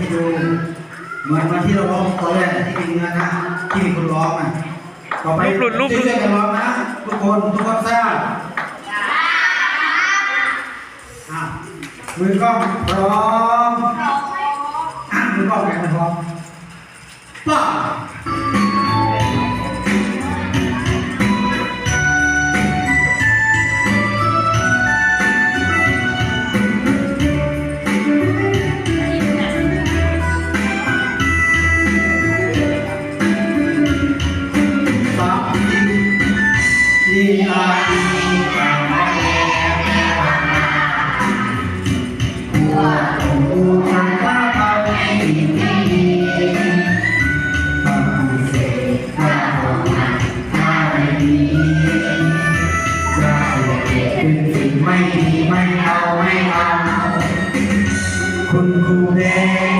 ให้ดูเหมือนวันที่เราร้องตอนแรกที่มีเนื้อนะที่มีคนร้องอะต่อไปรูปหลุดรูปหลุด ช่วยกันร้องนะทุกคนทุกคนทราบอะมือกล้องพร้อมอะมือกล้องแกนพร้อมป้า เป็นสิ่งไม่ดีไม่เอาไม่เอาคุณครูแดง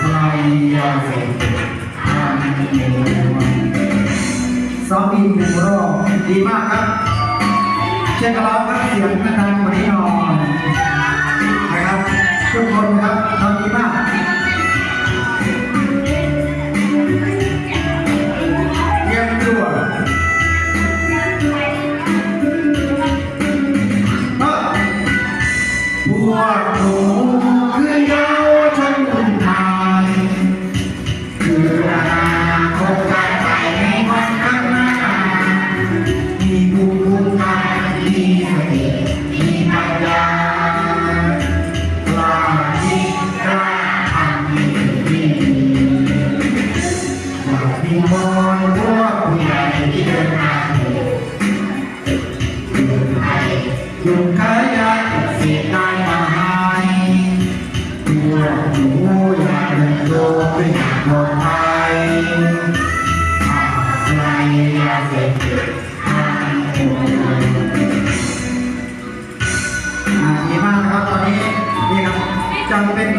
ข้าลายยาสพได้าให้พวกหนูอนอย่างปลอดภัยห่างไกลยาเสพติดซ้อมอีกหนึ่งรอบดีมากครับ เช่นกับเราครับเสียงดังๆกว่านี้หน่อยน อยากมีมอนพวผู้ใหญ่ที่เดินทางเดินไปหยุดขายยาติดเสพได้มาให้พวกหนูอยากเดินโตเป็นอย่างปลอดภัยอะไรยาเสพติดห้ามหัวมีมากนะครับตอนนี้นี่ครับจะเป็น